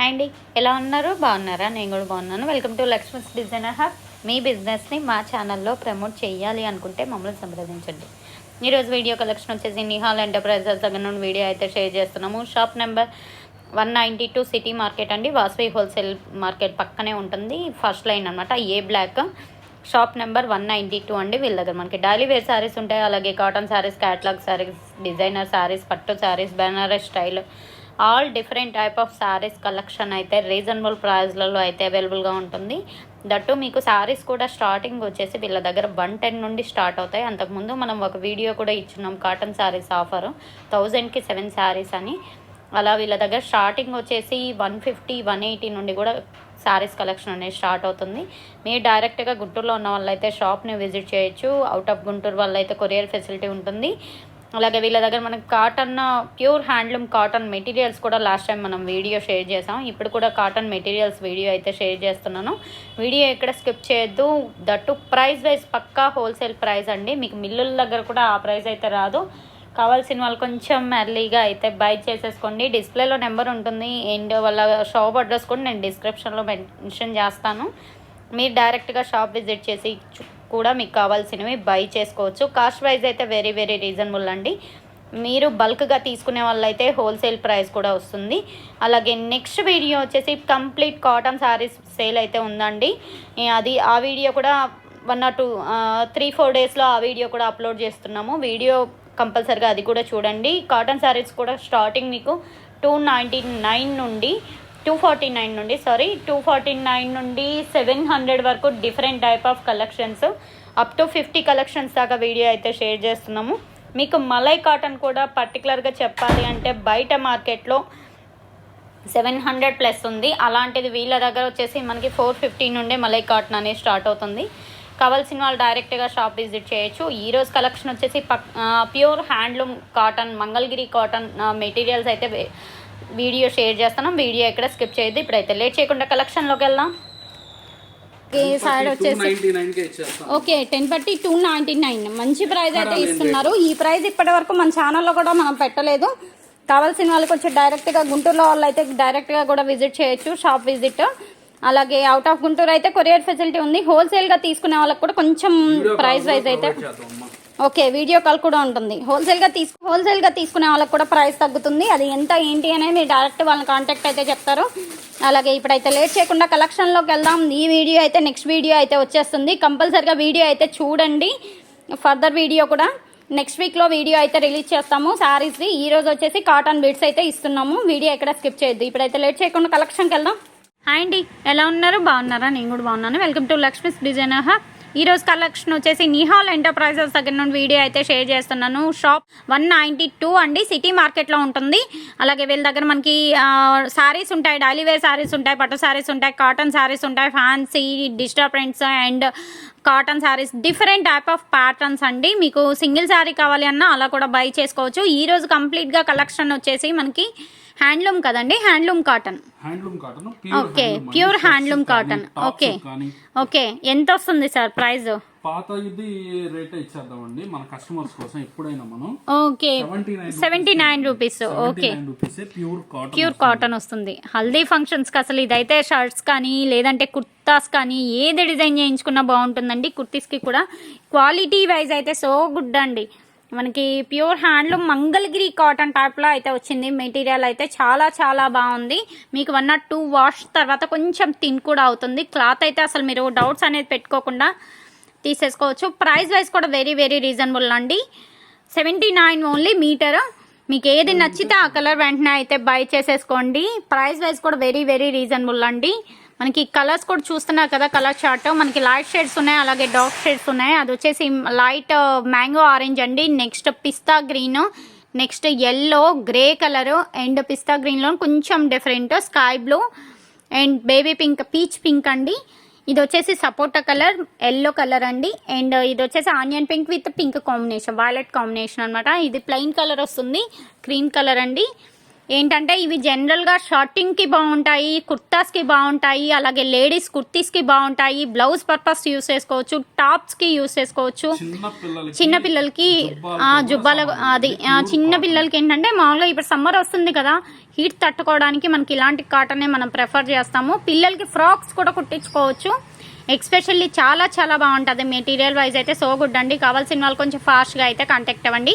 Hi అండి ఎలా ఉన్నారు? బాగున్నారా? నేను కూడా బాగున్నాను. Welcome to Lakshmi's designer hub మీ బిజినెస్ని మా ఛానల్లో ప్రమోట్ చేయాలి అనుకుంటే మమ్మల్ని సంప్రదించండి. ఈరోజు వీడియో కలెక్షన్ వచ్చేసి నిహాల్ ఎంటర్ప్రైజెస్ దగ్గర నుండి వీడియో అయితే షేర్ చేస్తున్నాము. Shop number one ninety two city market అండి. వాసవి హోల్సేల్ మార్కెట్ పక్కనే ఉంటుంది. ఫస్ట్ లైన్ అనమాట A block shop number one ninety two అండి వీళ్ళ దగ్గర మనకి. డైలీ వేర్ శారీస్ ఉంటాయి. అలాగే cotton saris catalogue saris designer saris పట్టు saris Banaras style all different type of saris collection అయితే రీజనబుల్ ప్రైస్లలో అయితే అవైలబుల్గా ఉంటుంది. దట్టు మీకు శారీస్ కూడా స్టార్టింగ్ వచ్చేసి వీళ్ళ దగ్గర వన్ టెన్ నుండి స్టార్ట్ అవుతాయి. అంతకుముందు మనం ఒక వీడియో కూడా ఇచ్చున్నాం కాటన్ శారీస్ ఆఫర్ థౌజండ్కి సెవెన్ శారీస్ అని. అలా వీళ్ళ దగ్గర స్టార్టింగ్ వచ్చేసి వన్ ఫిఫ్టీ వన్ ఎయిటీ నుండి కూడా శారీస్ కలెక్షన్ అనేది స్టార్ట్ అవుతుంది. మీరు డైరెక్ట్గా గుంటూరులో ఉన్న వాళ్ళైతే షాప్ని విజిట్ చేయొచ్చు. అవుట్ ఆఫ్ గుంటూరు వాళ్ళైతే కొరియర్ ఫెసిలిటీ ఉంటుంది. అలాగే వీళ్ళ దగ్గర మనకి cotton pure handloom cotton materials కూడా లాస్ట్ టైం మనం వీడియో షేర్ చేసాం ఇప్పుడు కూడా కాటన్ మెటీరియల్స్ వీడియో అయితే షేర్ చేస్తున్నాను. వీడియో ఎక్కడ స్కిప్ చేయొద్దు. దట్టు ప్రైస్ వైజ్ పక్కా హోల్సేల్ ప్రైస్ అండి. మీకు మిల్లుల దగ్గర కూడా ఆ ప్రైస్ అయితే రాదు. కావాల్సిన వాళ్ళు కొంచెం ఎర్లీగా అయితే బై చేసేసుకోండి. డిస్ప్లేలో నెంబర్ ఉంటుంది. అండ్ వాళ్ళ షాప్ అడ్రస్ కూడా నేను డిస్క్రిప్షన్లో మెన్షన్ చేస్తాను. మీరు డైరెక్ట్గా షాప్ విజిట్ చేసి కూడా మీకు కావాల్సినవి బై చేసుకోవచ్చు. కాస్ట్ ప్రైస్ అయితే వెరీ వెరీ రీజనబుల్ అండి. మీరు బల్క్గా తీసుకునే వాళ్ళైతే హోల్సేల్ ప్రైస్ కూడా వస్తుంది. అలాగే నెక్స్ట్ వీడియో వచ్చేసి కంప్లీట్ కాటన్ శారీస్ సేల్ అయితే ఉందండి. అది ఆ వీడియో కూడా one or two three four డేస్లో ఆ వీడియో కూడా అప్లోడ్ చేస్తున్నాము. వీడియో కంపల్సరిగా అది కూడా చూడండి. కాటన్ శారీస్ కూడా స్టార్టింగ్ మీకు టూ నైంటీ నైన్ నుండి టూ ఫార్టీ నైన్ నుండి సారీ టూ ఫార్టీ నైన్ నుండి సెవెన్ హండ్రెడ్ వరకు different type of collections up to fifty collections దాకా వీడియో అయితే షేర్ చేస్తున్నాము. మీకు మలై కాటన్ కూడా పర్టికులర్గా చెప్పాలి అంటే బయట మార్కెట్లో సెవెన్ హండ్రెడ్ ప్లస్ ఉంది. అలాంటిది వీళ్ళ దగ్గర వచ్చేసి మనకి ఫోర్ ఫిఫ్టీ నుండే మలై కాటన్ అనేది స్టార్ట్ అవుతుంది. కావాల్సిన వాళ్ళు డైరెక్ట్గా షాప్ విజిట్ చేయొచ్చు. ఈరోజు కలెక్షన్ వచ్చేసి పక్ pure handloom cotton Mangalagiri cotton materials అయితే వీడియో షేర్ చేస్తున్నాం. వీడియో ఎక్కడ స్కిప్ చేయొద్దు. ఇప్పుడైతే లేట్ చేయకుండా కలెక్షన్లోకి వెళ్దాం. ఈ సైడ్ వచ్చేసి నైన్టీ ఓకే టెన్ బట్టి టూ నైంటీ నైన్. మంచి ప్రైస్ అయితే ఇస్తున్నారు. ఈ ప్రైస్ ఇప్పటి వరకు మన ఛానల్లో కూడా మనం పెట్టలేదు. కావాల్సిన వాళ్ళకి వచ్చి డైరెక్ట్గా గుంటూరులో వాళ్ళు అయితే డైరెక్ట్గా కూడా విజిట్ చేయొచ్చు షాప్ విజిట్. అలాగే అవుట్ ఆఫ్ గుంటూరు అయితే కొరియర్ ఫెసిలిటీ ఉంది. హోల్సేల్గా తీసుకునే వాళ్ళకి కూడా కొంచెం ప్రైస్ వైజ్ అయితే ఓకే వీడియో కాల్ కూడా ఉంటుంది. హోల్సేల్గా తీసుకు హోల్సేల్గా తీసుకునే వాళ్ళకి కూడా ప్రైస్ తగ్గుతుంది. అది ఎంత ఏంటి అనేది మీరు డైరెక్ట్ వాళ్ళని కాంటాక్ట్ అయితే చెప్తారు. అలాగే ఇప్పుడైతే లేట్ చేయకుండా కలెక్షన్లోకి వెళ్దాం. ఈ వీడియో అయితే నెక్స్ట్ వీడియో అయితే వచ్చేస్తుంది. కంపల్సరిగా వీడియో అయితే చూడండి. ఫర్దర్ వీడియో కూడా నెక్స్ట్ వీక్లో వీడియో అయితే రిలీజ్ చేస్తాము. శారీస్ది ఈ రోజు వచ్చేసి కాటన్ బిడ్స్ అయితే ఇస్తున్నాము. వీడియో ఎక్కడ స్కిప్ చేయొద్దు. ఇప్పుడైతే లేట్ చేయకుండా కలెక్షన్కి వెళ్దాం. హాయ్ అండి ఎలా ఉన్నారు? బాగున్నారా? నేను కూడా బాగున్నాను. Welcome to Lakshmi's designer hub ఈరోజు కలెక్షన్ వచ్చేసి నిహాల్ ఎంటర్ప్రైజెస్ దగ్గర నుండి వీడియో అయితే షేర్ చేస్తున్నాను. షాప్ వన్ నైంటీ టూ అండి. సిటీ మార్కెట్లో ఉంటుంది. అలాగే వీళ్ళ దగ్గర మనకి శారీస్ ఉంటాయి. డైలీ వేర్ శారీస్ ఉంటాయి పట్టు శారీస్ ఉంటాయి కాటన్ శారీస్ ఉంటాయి fancy digital prints and cotton saris different type of patterns అండి. మీకు సింగిల్ శారీ కావాలి అన్నా అలా కూడా బై చేసుకోవచ్చు. ఈ రోజు కంప్లీట్గా కలెక్షన్ వచ్చేసి మనకి హ్యాండ్లూమ్ కదండి. Handloom cotton handloom cotton okay pure handloom cotton okay okay ఎంత వస్తుంది సార్ ప్రైస్? పాత ఇది రేట్ ఇచ్చేద్దామండి. మన కస్టమర్స్ కోసం ఎప్పుడైనా మనం okay. Seventy nine rupees okay. Pure cotton pure cotton వస్తుంది. హల్దీ ఫంక్షన్స్కి అసలు ఇదైతే షర్ట్స్ కానీ లేదంటే కుర్తాస్ కానీ ఏది డిజైన్ చేయించుకున్నా బాగుంటుందండి. కుర్తీస్కి కూడా క్వాలిటీ వైజ్ అయితే సో గుడ్ అండి. మనకి ప్యూర్ హ్యాండ్లూమ్ మంగళగిరి కాటన్ టైప్లో అయితే వచ్చింది. మెటీరియల్ అయితే చాలా చాలా బాగుంది. మీకు వన్ నాట్ టూ వాష్ తర్వాత కొంచెం థిన్ కూడా అవుతుంది. క్లాత్ అయితే అసలు మీరు డౌట్స్ అనేది పెట్టుకోకుండా తీసేసుకోవచ్చు ప్రైస్ వైజ్ కూడా వెరీ వెరీ రీజనబుల్ అండి. సెవెంటీ నైన్ ఓన్లీ మీటర్ మీకు ఏది నచ్చితే ఆ కలర్ వెంటనే అయితే బై చేసేసుకోండి. ప్రైస్ వైజ్ కూడా వెరీ వెరీ రీజనబుల్ అండి. మనకి కలర్స్ కూడా చూస్తున్నారు కదా కలర్ చార్ట్ మనకి లైట్ షేడ్స్ ఉన్నాయి అలాగే డార్క్ షేడ్స్ ఉన్నాయి. అది వచ్చేసి లైట్ మ్యాంగో ఆరెంజ్ అండి. Next pista green next yellow grey colour and pista గ్రీన్లో కొంచెం different sky blue and baby pink peach pink అండి. ఇది వచ్చేసి సపోటా కలర్ ఎల్లో కలర్ అండి. అండ్ ఇది వచ్చేసి onion pink with pink combination violet combination అన్నమాట. ఇది ప్లెయిన్ కలర్ వస్తుంది క్రీమ్ కలర్ అండి. ఏంటంటే ఇవి జనరల్గా షర్టింగ్కి బాగుంటాయి కుర్తాస్కి బాగుంటాయి అలాగే లేడీస్ కుర్తీస్కి బాగుంటాయి బ్లౌజ్ పర్పస్ యూస్ చేసుకోవచ్చు టాప్స్కి యూస్ చేసుకోవచ్చు. చిన్న పిల్లలకి జుబ్బాల అది చిన్న పిల్లలకి ఏంటంటే మామూలుగా ఇప్పుడు సమ్మర్ వస్తుంది కదా హీట్ తట్టుకోవడానికి మనకి ఇలాంటి కాటనే మనం ప్రిఫర్ చేస్తాము. పిల్లలకి ఫ్రాక్స్ కూడా కుట్టించుకోవచ్చు. ఎక్స్పెషల్లీ చాలా చాలా బాగుంటుంది మెటీరియల్ వైజ్ అయితే సో గుడ్ అండి. కావాల్సిన వాళ్ళు కొంచెం ఫాస్ట్గా అయితే కాంటాక్ట్ అవ్వండి.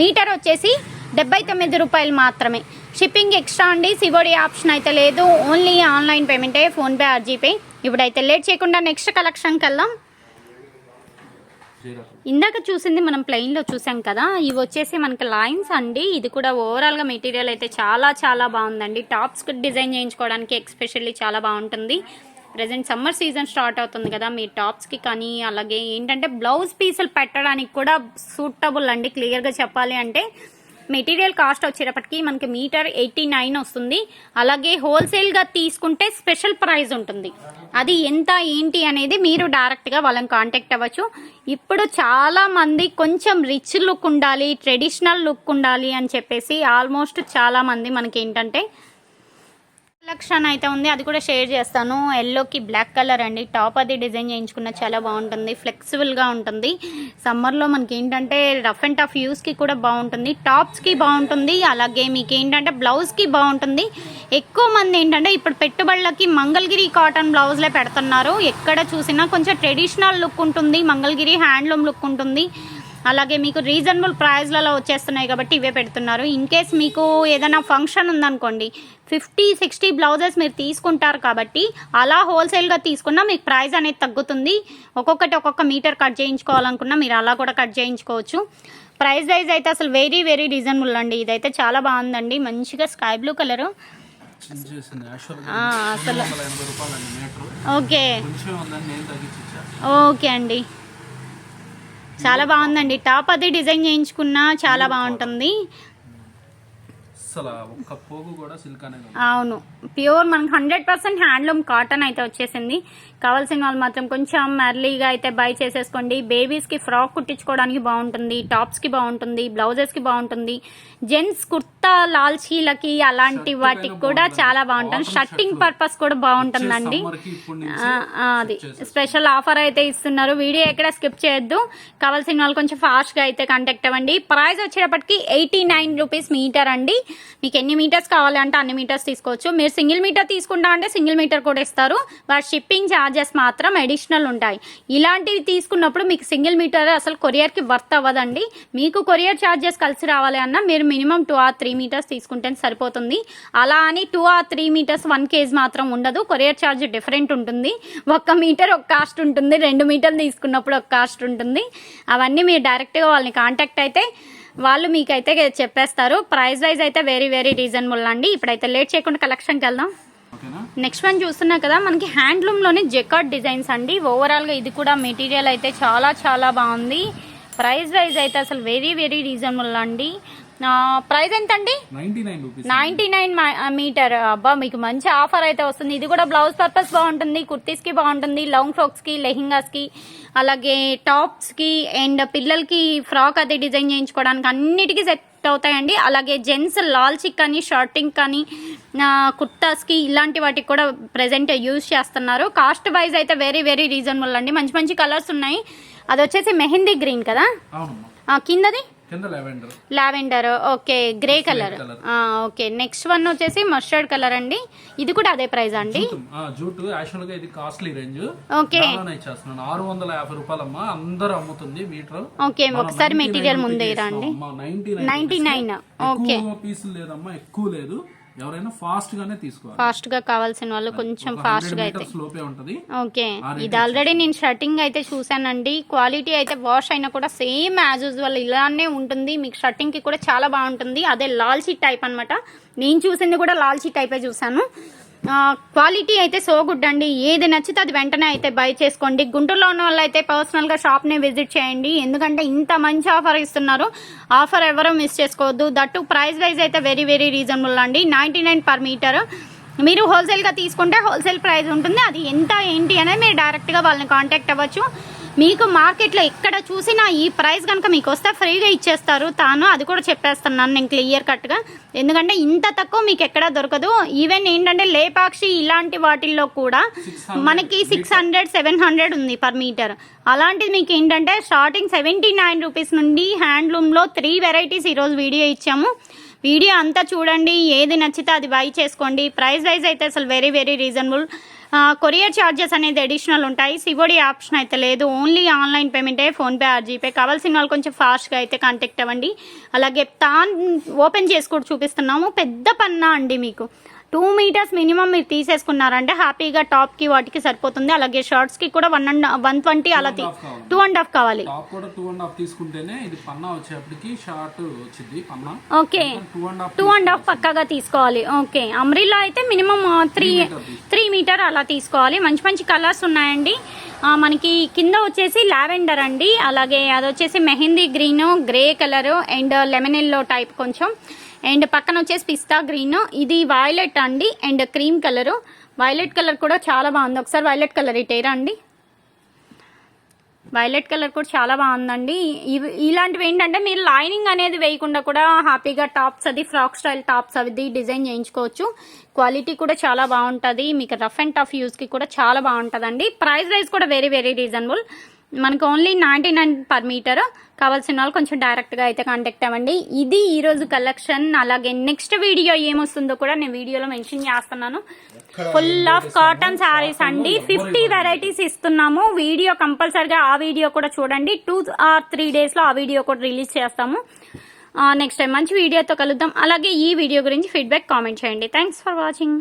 మీటర్ వచ్చేసి డెబ్బై తొమ్మిది రూపాయలు మాత్రమే. షిప్పింగ్ ఎక్స్ట్రా అండి. సివోడి ఆప్షన్ అయితే లేదు. ఓన్లీ ఆన్లైన్ పేమెంటే ఫోన్పే ఆర్ జీపే ఇప్పుడైతే లేట్ చేయకుండా నెక్స్ట్ కలెక్షన్కి వెళ్దాం. ఇందాక చూసింది మనం ప్లెయిన్లో చూసాం కదా. ఇవి వచ్చేసి మనకి లైన్స్ అండి. ఇది కూడా ఓవరాల్గా మెటీరియల్ అయితే చాలా చాలా బాగుందండి. టాప్స్ డిజైన్ చేయించుకోవడానికి ఎక్స్పెషల్లీ చాలా బాగుంటుంది. ప్రజెంట్ సమ్మర్ సీజన్ స్టార్ట్ అవుతుంది కదా. మీ టాప్స్కి కానీ అలాగే ఏంటంటే బ్లౌజ్ పీసులు పెట్టడానికి కూడా సూటబుల్ అండి. క్లియర్గా చెప్పాలి అంటే మెటీరియల్ కాస్ట్ వచ్చేటప్పటికి మనకి మీటర్ ఎయిటీ నైన్ వస్తుంది. అలాగే హోల్సేల్గా తీసుకుంటే స్పెషల్ ప్రైస్ ఉంటుంది. అది ఎంత ఏంటి అనేది మీరు డైరెక్ట్గా వాళ్ళని కాంటాక్ట్ అవ్వచ్చు. ఇప్పుడు చాలామంది కొంచెం రిచ్ లుక్ ఉండాలి ట్రెడిషనల్ లుక్ ఉండాలి అని చెప్పేసి ఆల్మోస్ట్ చాలామంది మనకి ఏంటంటే కలెక్షన్ అయితే ఉంది. అది కూడా షేర్ చేస్తాను. ఎల్లోకి బ్లాక్ కలర్ అండి. టాప్ అది డిజైన్ చేయించుకున్న చాలా బాగుంటుంది. ఫ్లెక్సిబుల్గా ఉంటుంది. సమ్మర్లో మనకి ఏంటంటే రఫ్ అండ్ టఫ్ యూస్కి కూడా బాగుంటుంది. టాప్స్కి బాగుంటుంది. అలాగే మీకు ఏంటంటే బ్లౌజ్కి బాగుంటుంది. ఎక్కువ మంది ఏంటంటే ఇప్పుడు పెట్టుబడులకి మంగళగిరి కాటన్ బ్లౌజ్లే పెడుతున్నారు. ఎక్కడ చూసినా కొంచెం ట్రెడిషనల్ లుక్ ఉంటుంది. మంగళగిరి హ్యాండ్లూమ్ లుక్ ఉంటుంది. అలాగే మీకు రీజనబుల్ ప్రైస్లలో వచ్చేస్తున్నాయి కాబట్టి ఇవే పెడుతున్నారు. ఇన్ కేస్ మీకు ఏదైనా ఫంక్షన్ ఉందనుకోండి ఫిఫ్టీ సిక్స్టీ బ్లౌజెస్ మీరు తీసుకుంటారు కాబట్టి అలా హోల్సేల్గా తీసుకున్నా మీకు ప్రైస్ అనేది తగ్గుతుంది. ఒక్కొక్కటి ఒక్కొక్క మీటర్ కట్ చేయించుకోవాలనుకున్నా మీరు అలా కూడా కట్ చేయించుకోవచ్చు. ప్రైస్ వైజ్ అయితే అసలు వెరీ వెరీ రీజనబుల్ అండి. ఇదైతే చాలా బాగుందండి. మంచిగా స్కై బ్లూ కలరు అసలు ఓకే. ఓకే అండి. చాలా బాగుందండి. టాప్ అది డిజైన్ చేయించుకున్నా చాలా బాగుంటుంది. అసలు ఒక్క పోగు కూడా సిల్క్ అనేది ఉండదు. అవును. ప్యూర్ మనకి హండ్రెడ్ పర్సెంట్ హ్యాండ్లూమ్ కాటన్ అయితే వచ్చేసింది. కావాల్సిన వాళ్ళు మాత్రం కొంచెం ఎర్లీగా అయితే బై చేసేసుకోండి. బేబీస్కి ఫ్రాక్ కుట్టించుకోవడానికి బాగుంటుంది టాప్స్కి బాగుంటుంది బ్లౌజెస్కి బాగుంటుంది. జెంట్స్ కుర్తా లాల్చీలకి అలాంటి వాటికి కూడా. చాలా బాగుంటుంది. Shirt. పర్పస్ కూడా బాగుంటుందండి. అది. స్పెషల్ ఆఫర్ అయితే ఇస్తున్నారు. వీడియో ఎక్కడ స్కిప్ చేయొద్దు. కావాల్సిన వాళ్ళు కొంచెం ఫాస్ట్గా అయితే కాంటాక్ట్ అవ్వండి. ప్రైస్ వచ్చేటప్పటికి ఎయిటీ నైన్ రూపీస్ మీటర్ అండి. మీకు ఎన్ని మీటర్స్ కావాలంటే అన్ని మీటర్స్ తీసుకోవచ్చు. మీరు సింగిల్ మీటర్ తీసుకుంటా అంటే సింగిల్ మీటర్ కూడా ఇస్తారు. బట్ షిప్పింగ్ ఛార్జెస్ మాత్రం అడిషనల్ ఉంటాయి. ఇలాంటివి తీసుకున్నప్పుడు మీకు సింగిల్ మీటర్ అసలు కొరియర్కి వర్త్ అవ్వదండి. మీకు కొరియర్ ఛార్జెస్ కలిసి రావాలి అన్న మీరు minimum two or three meters తీసుకుంటే సరిపోతుంది. అలా అని two or three meters one cage మాత్రం ఉండదు. కొరియర్ ఛార్జ్ డిఫరెంట్ ఉంటుంది. ఒక్క మీటర్ ఒక కాస్ట్ ఉంటుంది. రెండు మీటర్లు తీసుకున్నప్పుడు ఒక కాస్ట్ ఉంటుంది. అవన్నీ మీరు డైరెక్ట్గా వాళ్ళని కాంటాక్ట్ అయితే వాళ్ళు మీకైతే చెప్పేస్తారు. ప్రైస్ వైజ్ అయితే వెరీ వెరీ రీజనబుల్ అండి. ఇప్పుడైతే లేట్ చేయకుండా కలెక్షన్కి వెళ్దాం. నెక్స్ట్ వన్ చూస్తున్నా కదా మనకి హ్యాండ్లూమ్లోనే జెకాట్ డిజైన్స్ అండి. ఓవరాల్గా ఇది కూడా మెటీరియల్ అయితే చాలా చాలా బాగుంది. ప్రైస్ వైజ్ అయితే అసలు వెరీ వెరీ రీజనబుల్ అండి. ప్రైస్ ఎంత అండి. Ninety nine meter. అబ్బా మీకు మంచి ఆఫర్ అయితే వస్తుంది. ఇది కూడా బ్లౌజ్ పర్పస్ బాగుంటుంది కుర్తీస్కి బాగుంటుంది లాంగ్ ఫ్రాక్స్కి లెహింగాస్కి అలాగే టాప్స్కి అండ్ పిల్లలకి ఫ్రాక్ అది డిజైన్ చేయించుకోవడానికి అన్నిటికీ సెట్ అవుతాయండి. అలాగే జెంట్స్ లాల్చిక్ కానీ షార్టింగ్ కానీ కుర్తాస్కి ఇలాంటి వాటికి కూడా ప్రజెంట్ యూజ్ చేస్తున్నారు. కాస్ట్ వైజ్ అయితే వెరీ వెరీ రీజనబుల్ అండి. మంచి మంచి కలర్స్ ఉన్నాయి. అది వచ్చేసి మెహందీ గ్రీన్ కదా? కిందది? కింద lavender. Okay grey colour. Okay next one వచ్చేసి మస్టర్డ్ కలర్ అండి. ఇది కూడా అదే ప్రైస్ అండి? జూట్ యాక్చువల్గా ఇది కాస్ట్లీ రేంజ్. ఓకే. ఆరు వందల యాభై రూపాయలమ్మా. అందరూ అమ్ముతుంది మీటర్. ఓకే ఒకసారి మెటీరియల్ ముందే రండి. Ninety nine okay. పీసులు లేదమ్మా ఎక్కువ లేదు. ఎవరైనా ఫాస్ట్ గానే తీసుకోవాలి. ఫాస్ట్గా కావాల్సిన వాళ్ళు కొంచెం ఫాస్ట్గా అయితే. మీటర్స్ లోపే ఉంటది. ఓకే. ఇది ఆల్రెడీ నేను షర్టింగ్ అయితే చూసానండి క్వాలిటీ అయితే వాష్ అయినా కూడా సేమ్ యాజ్ యూజువల్ ఇలానే ఉంటుంది. మీకు షర్టింగ్కి కూడా చాలా బాగుంటుంది. అదే లాల్చీ టైప్ అన్నమాట. నేను చూసింది కూడా లాల్చీ టైపే చూసాను క్వాలిటీ అయితే సో గుడ్ అండి. ఏది నచ్చితే అది వెంటనే అయితే బై చేసుకోండి. గుంటూరులో ఉన్న వాళ్ళు అయితే పర్సనల్గా షాప్ని విజిట్ చేయండి. ఎందుకంటే ఇంత మంచి ఆఫర్ ఇస్తున్నారు. ఆఫర్ ఎవరూ మిస్ చేసుకోవద్దు. దట్టు ప్రైస్ వైజ్ అయితే వెరీ వెరీ రీజనబుల్ అండి. నైంటీ నైన్ పర్ మీటర్ మీరు హోల్సేల్గా తీసుకుంటే హోల్సేల్ ప్రైస్ ఉంటుంది. అది ఎంత ఏంటి అనేది మీరు డైరెక్ట్గా వాళ్ళని కాంటాక్ట్ అవ్వచ్చు. మీకు మార్కెట్లో ఎక్కడ చూసినా ఈ ప్రైస్ కనుక మీకు వస్తే ఫ్రీగా ఇచ్చేస్తారు. తాను అది కూడా చెప్పేస్తున్నాను నేను క్లియర్ కట్గా. ఎందుకంటే ఇంత తక్కువ మీకు ఎక్కడ దొరకదు. ఈవెన్ ఏంటంటే లేపాక్షి ఇలాంటి వాటిల్లో కూడా 600 మనకి సిక్స్ హండ్రెడ్ సెవెన్ హండ్రెడ్ ఉంది పర్ మీటర్ అలాంటిది మీకు ఏంటంటే స్టార్టింగ్ సెవెంటీ నైన్ రూపీస్ నుండి హ్యాండ్లూమ్లో త్రీ వెరైటీస్ ఈరోజు వీడియో ఇచ్చాము. వీడియో అంతా చూడండి ఏది నచ్చితే అది బై చేసుకోండి. ప్రైస్ వైజ్ అయితే అసలు very very reasonable courier charges అనేది అడిషనల్ ఉంటాయి. సివోడి ఆప్షన్ అయితే లేదు. ఓన్లీ ఆన్లైన్ పేమెంటే ఫోన్పే ఆర్ జీపే కావాల్సిన వాళ్ళు కొంచెం ఫాస్ట్గా అయితే కాంటాక్ట్ అవ్వండి. అలాగే తాన్ ఓపెన్ చేసి కూడా చూపిస్తున్నాము. పెద్ద పన్నా అండి మీకు. టూ మీటర్స్ మినిమం మీరు తీసేసుకున్నారంటే హ్యాపీగా టాప్కి వాటికి సరిపోతుంది. అలాగే షార్ట్స్కి కూడా వన్ అండ్ వన్ ట్వంటీ అలా. టూ అండ్ హాఫ్ కావాలి. టాప్ కూడా టూ అండ్ హాఫ్ తీసుకుంటేనే ఇది పన్నా వచ్చేప్పటికి షార్ట్ వచ్చింది పన్నా. ఓకే. టూ అండ్ హాఫ్ పక్కాగా తీసుకోవాలి. ఓకే. అమ్రిలా అయితే మినిమం త్రీ త్రీ మీటర్ అలా తీసుకోవాలి. మంచి మంచి కలర్స్ ఉన్నాయండి. మనకి కింద వచ్చేసి లావెండర్ అండి. అలాగే అది వచ్చేసి mehendi green grey colour and lemon yellow type కొంచెం. అండ్ పక్కన వచ్చేసి పిస్తా గ్రీన్. ఇది వైలెట్ అండి and cream colour. Violet colour కూడా చాలా బాగుంది. ఒకసారి వైలెట్ కలర్ ఇటేరా అండి వైలెట్ కలర్ కూడా చాలా బాగుందండి. ఇవి ఇలాంటివి ఏంటంటే మీరు లైనింగ్ అనేది వేయకుండా కూడా హ్యాపీగా టాప్స్ అది ఫ్రాక్ స్టైల్ టాప్స్ అది డిజైన్ చేయించుకోవచ్చు. క్వాలిటీ కూడా చాలా బాగుంటుంది. మీకు రఫ్ అండ్ టఫ్ యూస్కి కూడా చాలా బాగుంటుందండి. ప్రైస్ వైజ్ కూడా వెరీ వెరీ రీజనబుల్ మనకు only ninety nine per meter కావాల్సిన వాళ్ళు కొంచెం డైరెక్ట్గా అయితే కాంటాక్ట్ అవ్వండి. ఇది ఈరోజు కలెక్షన్ అలాగే నెక్స్ట్ వీడియో ఏమొస్తుందో కూడా నేను వీడియోలో మెన్షన్ చేస్తున్నాను. ఫుల్ ఆఫ్ కాటన్ శారీస్ అండి. ఫిఫ్టీ వెరైటీస్ ఇస్తున్నాము. వీడియో కంపల్సరిగా ఆ వీడియో కూడా చూడండి. టూ ఆర్ త్రీ డేస్లో ఆ వీడియో కూడా రిలీజ్ చేస్తాము. నెక్స్ట్ టైం మంచి వీడియోతో కలుద్దాం. అలాగే ఈ వీడియో గురించి ఫీడ్బ్యాక్ కామెంట్ చేయండి. Thanks for watching